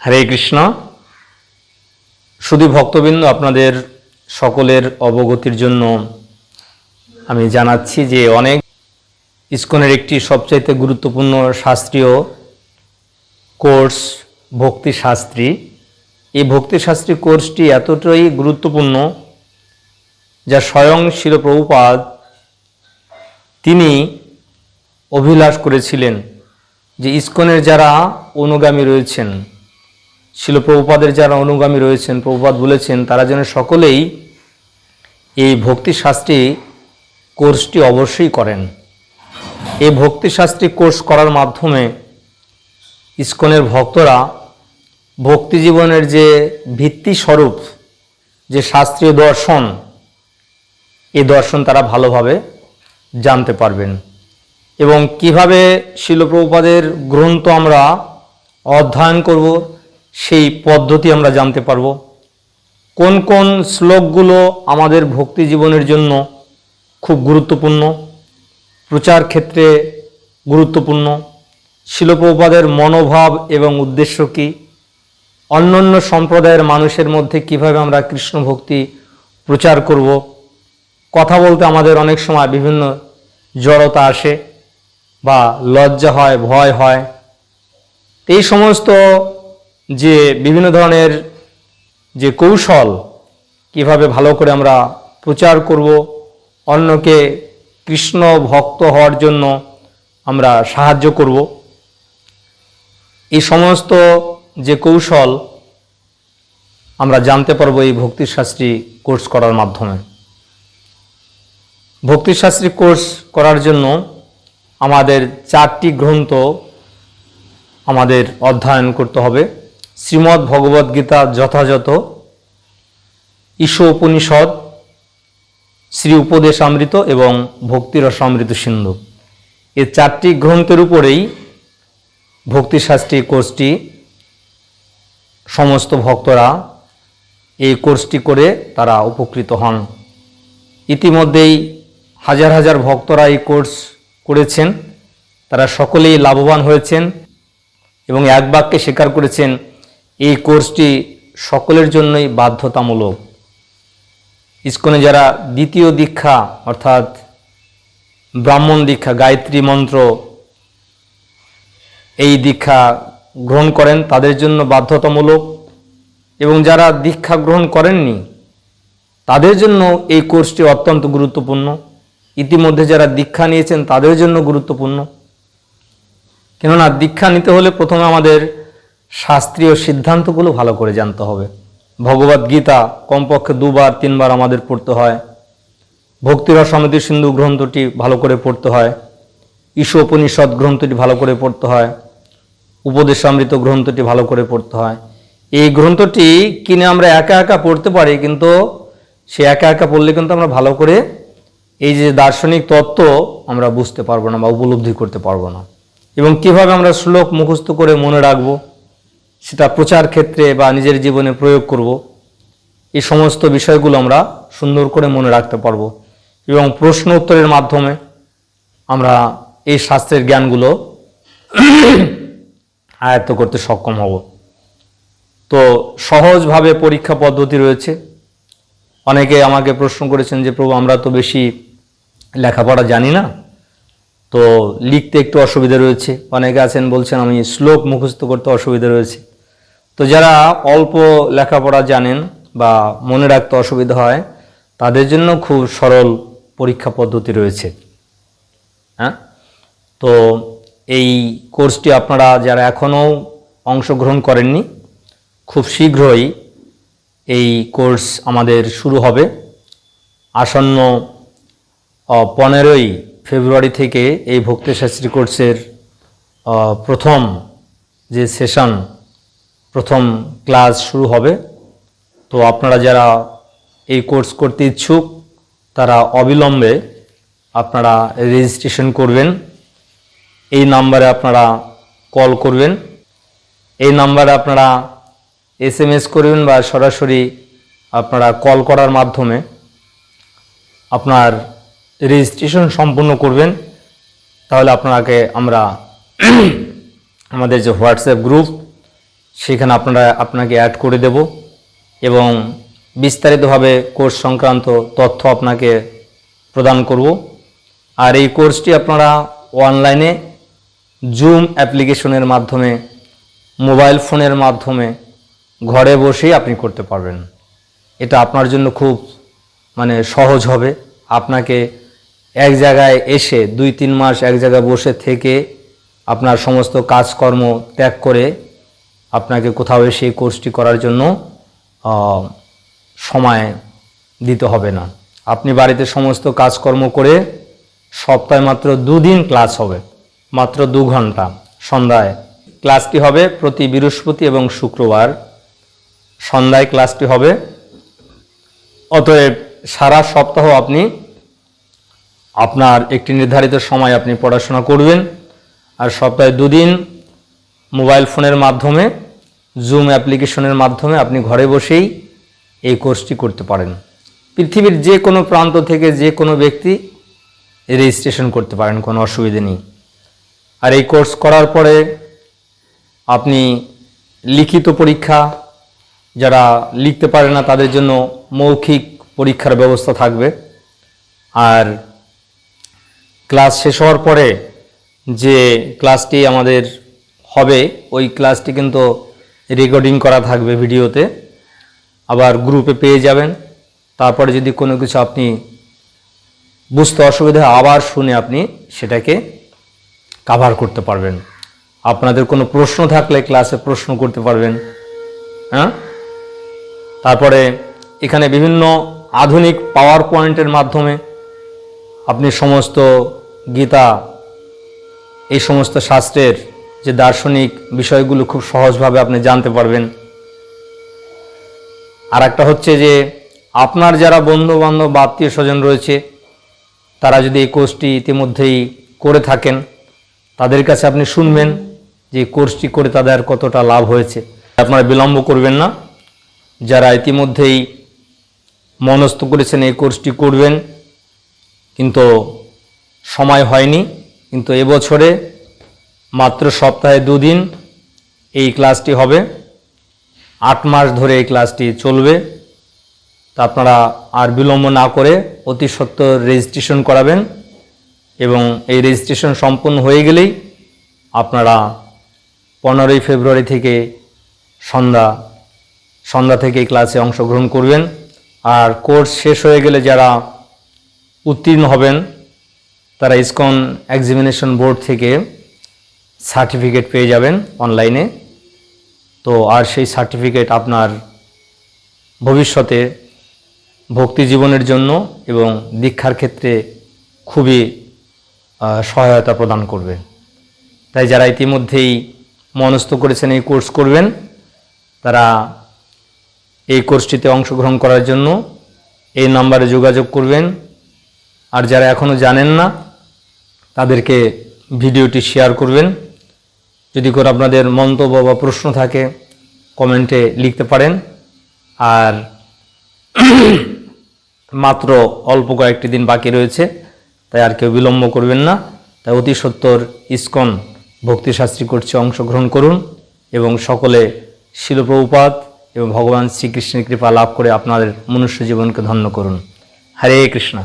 হরে কৃষ্ণ। শুধু ভক্তবৃন্দ, আপনাদের সকলের অবগতির জন্য আমি জানাচ্ছি যে অনেক ইস্কনের একটি সবচাইতে গুরুত্বপূর্ণ শাস্ত্রীয় কোর্স ভক্তি শাস্ত্রী এই ভক্তি শাস্ত্রী কোর্সটি এতটাই গুরুত্বপূর্ণ যা স্বয়ং শিলপ্রভুপাদ তিনি অভিলাষ করেছিলেন যে ইস্কনের যারা অনুগামী রয়েছেন শিলপ্রভুপাদের যারা অনুগামী রয়েছেন, প্রভুপাদ বলেছেন, তারা যেন সকলেই এই ভক্তিশাস্ত্রী কোর্সটি অবশ্যই করেন। এই ভক্তিশাস্ত্রী কোর্স করার মাধ্যমে ইস্কনের ভক্তরা ভক্তি জীবনের যে ভিত্তি স্বরূপ যে শাস্ত্রীয় দর্শন, এই দর্শন তারা ভালোভাবে জানতে পারবেন। এবং কীভাবে শিলপ্রভুপাদের গ্রন্থ আমরা অধ্যয়ন করব সেই পদ্ধতি আমরা জানতে পারব। কোন কোন শ্লোকগুলো আমাদের ভক্তি জীবনের জন্য খুব গুরুত্বপূর্ণ, প্রচার ক্ষেত্রে গুরুত্বপূর্ণ শিলপ্রভুপাদের মনোভাব এবং উদ্দেশ্য কী, অন্যান্য সম্প্রদায়ের মানুষের মধ্যে কীভাবে আমরা কৃষ্ণ ভক্তি প্রচার করব, কথা বলতে আমাদের অনেক সময় বিভিন্ন জড়তা আসে বা লজ্জা হয়, ভয় হয়। এই সমস্ত যে বিভিন্ন ধরনের যে কৌশল কীভাবে ভালো করে আমরা প্রচার করব, অন্যকে কৃষ্ণ ভক্ত হওয়ার জন্য আমরা সাহায্য করব। এই সমস্ত যে কৌশল আমরা জানতে পারব এই ভক্তিশাস্ত্রী কোর্স করার মাধ্যমে। ভক্তিশাস্ত্রী কোর্স করার জন্য আমাদের চারটি গ্রন্থ আমাদের অধ্যয়ন করতে হবে। শ্রীমদ্ ভগবদ্ গীতা যথাযথ। ঈশ উপনিষদ শ্রী উপদেশ অমৃত এবং ভক্তিরস অমৃত সিন্ধু। এই চারটি গ্রন্থের উপরেই ভক্তিশাস্ত্রী কোর্সটি সমস্ত ভক্তরা এই কোর্সটি করে তারা উপকৃত হন। ইতিমধ্যেই হাজার হাজার ভক্তরা এই কোর্স করেছেন। তারা সকলেই লাভবান হয়েছেন এবং এক বাক্যে স্বীকার করেছেন এই কোর্সটি সকলের জন্যই বাধ্যতামূলক। ইস্কনে যারা দ্বিতীয় দীক্ষা, অর্থাৎ ব্রাহ্মণ দীক্ষা, গায়ত্রী মন্ত্র এই দীক্ষা গ্রহণ করেন, তাদের জন্য বাধ্যতামূলক। এবং যারা দীক্ষা গ্রহণ করেননি, তাদের জন্য এই কোর্সটি অত্যন্ত গুরুত্বপূর্ণ। ইতিমধ্যে যারা দীক্ষা নিয়েছেন, তাদের জন্য গুরুত্বপূর্ণ। কেননা, দীক্ষা নিতে হলে প্রথমে আমাদের শাস্ত্রীয় সিদ্ধান্তগুলো ভালো করে জানতে হবে। ভগবদ গীতা কমপক্ষে দুবার, তিনবার আমাদের পড়তে হয়। ভক্তিরস সমিতি সিন্ধু গ্রন্থটি ভালো করে পড়তে হয়। ঈশ উপনিষদ গ্রন্থটি ভালো করে পড়তে হয়। উপদেশামৃত গ্রন্থটি ভালো করে পড়তে হয়। এই গ্রন্থটি কিনে আমরা একা একা পড়তে পারি, কিন্তু সে একা একা পড়লে কিন্তু আমরা ভালো করে এই যে দার্শনিক তত্ত্ব আমরা বুঝতে পারব না বা উপলব্ধি করতে পারব না। এবং কীভাবে আমরা শ্লোক মুখস্থ করে মনে রাখব? সেটা প্রচার ক্ষেত্রে বা নিজের জীবনে প্রয়োগ করব। এই সমস্ত বিষয়গুলো আমরা সুন্দর করে মনে রাখতে পারব এবং প্রশ্ন উত্তরের মাধ্যমে আমরা এই শাস্ত্রের জ্ঞানগুলো আয়ত্ত করতে সক্ষম হব। তো সহজভাবে পরীক্ষা পদ্ধতি রয়েছে। অনেকে আমাকে প্রশ্ন করেছেন যে, প্রভু, আমরা তো বেশি লেখাপড়া জানি না। তো লিখতে একটু অসুবিধা রয়েছে। অনেকে আছেন বলছেন, আমি শ্লোক মুখস্থ করতে অসুবিধা রয়েছে। তো যারা অল্প লেখাপড়া জানেন বা মনে রাখতে অসুবিধা হয়, তাদের জন্য খুব সরল পরীক্ষা পদ্ধতি রয়েছে। হ্যাঁ? তো এই কোর্সটি আপনারা যারা এখনও অংশগ্রহণ করেননি, খুব শীঘ্রই এই কোর্স আমাদের শুরু হবে। আসন্ন পনেরোই ফেব্রুয়ারি থেকে এই ভক্তিশাস্ত্রী কোর্সের প্রথম যে সেশন প্রথম ক্লাস শুরু হবে। তো আপনারা যারা এই কোর্স করতে ইচ্ছুক, তারা অবিলম্বে আপনারা রেজিস্ট্রেশন করবেন। এই নাম্বারে আপনারা কল করবেন। এই নাম্বারে আপনারা এস এম এস করবেন বা সরাসরি আপনারা কল করার মাধ্যমে আপনার রেজিস্ট্রেশন সম্পূর্ণ করবেন। তাহলে আপনাকে আমরা আমাদের যে হোয়াটসঅ্যাপ গ্রুপ সেখানে আপনারা আপনাকে অ্যাড করে দেব এবং বিস্তারিতভাবে কোর্স সংক্রান্ত তথ্য আপনাকে প্রদান করব। আর এই কোর্সটি আপনারা অনলাইনে জুম অ্যাপ্লিকেশনের মাধ্যমে মোবাইল ফোনের মাধ্যমে ঘরে বসেই আপনি করতে পারবেন। এটা আপনার জন্য খুব মানে সহজ হবে। আপনাকে এক জায়গায় এসে দুই তিন মাস এক জায়গায় বসে থেকে আপনার সমস্ত কাজকর্ম ত্যাগ করে আপনাকে কোথাও এসে এই কোর্সটি করার জন্য সময় দিতে হবে না। আপনি বাড়িতে সমস্ত কাজকর্ম করে সপ্তাহে মাত্র দুদিন ক্লাস হবে, মাত্র দু ঘণ্টা। সন্ধ্যায় ক্লাসটি হবে প্রতি বৃহস্পতি এবং শুক্রবার। সন্ধ্যায় ক্লাসটি হবে, অতএব সারা সপ্তাহ আপনি আপনার একটি নির্ধারিত সময় আপনি পড়াশোনা করবেন, আর সপ্তাহে দুদিন মোবাইল ফোনের মাধ্যমে জুম অ্যাপ্লিকেশনের মাধ্যমে আপনি ঘরে বসেই এই কোর্সটি করতে পারেন। পৃথিবীর যে কোনো প্রান্ত থেকে যে কোনো ব্যক্তি রেজিস্ট্রেশন করতে পারেন, কোনো অসুবিধে নেই। আর এই কোর্স করার পরে আপনি লিখিত পরীক্ষা, যারা লিখতে পারে না তাদের জন্য মৌখিক পরীক্ষার ব্যবস্থা থাকবে। আর ক্লাস শেষ হওয়ার পরে যে ক্লাসটি আমাদের হবে, ওই ক্লাসটি কিন্তু রেকর্ডিং করা থাকবে ভিডিওতে। আবার গ্রুপে পেয়ে যাবেন। তারপরে যদি কোনো কিছু আপনি বুঝতে অসুবিধা আবার শুনে আপনি সেটাকে কাভার করতে পারবেন। আপনাদের কোনো প্রশ্ন থাকলে ক্লাসে প্রশ্ন করতে পারবেন। হ্যাঁ? তারপরে এখানে বিভিন্ন আধুনিক পাওয়ার পয়েন্টের মাধ্যমে আপনি সমস্ত গীতা, এই সমস্ত শাস্ত্রের যে দার্শনিক বিষয়গুলো খুব সহজভাবে আপনি জানতে পারবেন। আর একটা হচ্ছে যে, আপনার যারা বন্ধু বান্ধব বা আত্মীয় স্বজন রয়েছে, তারা যদি এই কোর্সটি ইতিমধ্যেই করে থাকেন, তাদের কাছে আপনি শুনবেন যে কোর্সটি করে তাদের কতটা লাভ হয়েছে। আপনারা বিলম্ব করবেন না। যারা ইতিমধ্যেই মনস্থ করেছেন এই কোর্সটি করবেন, কিন্তু সময় হয়নি, কিন্তু এবছরে মাত্র সপ্তাহে দুদিন এই ক্লাসটি হবে। আট মাস ধরে এই ক্লাসটি চলবে। তা আপনারা আর বিলম্ব না করে অতি সত্বর রেজিস্ট্রেশন করাবেন এবং এই রেজিস্ট্রেশন সম্পূর্ণ হয়ে গেলেই আপনারা পনেরোই ফেব্রুয়ারি থেকে সন্ধ্যা সন্ধ্যা থেকে ক্লাসে অংশগ্রহণ করবেন। আর কোর্স শেষ হয়ে গেলে যারা উত্তীর্ণ হবেন, তারা ইসকন এক্সামিনেশন বোর্ড থেকে সার্টিফিকেট পেয়ে যাবেন অনলাইনে। তো আর সেই সার্টিফিকেট আপনার ভবিষ্যতে ভক্তি জীবনের জন্য এবং দীক্ষার ক্ষেত্রে খুবই সহায়তা প্রদান করবে। তাই যারা ইতিমধ্যেই মনস্থ করেছেন এই কোর্স করবেন, তারা এই কোর্সটিতে অংশগ্রহণ করার জন্য এই নাম্বারে যোগাযোগ করবেন। আর যারা এখনও জানেন না, তাদেরকে ভিডিওটি শেয়ার করবেন। যদি করে আপনাদের মন্তব্য বা প্রশ্ন থাকে, কমেন্টে লিখতে পারেন। আর মাত্র অল্প কয়েকটি দিন বাকি রয়েছে, তাই আর কেউ বিলম্ব করবেন না। তাই অতি সত্বর ইস্কন ভক্তিশাস্ত্রী করছে অংশগ্রহণ করুন এবং সকলে শিলপ্রভুপাত এবং ভগবান শ্রীকৃষ্ণের কৃপা লাভ করে আপনাদের মনুষ্য জীবনকে ধন্য করুন। হরে কৃষ্ণ।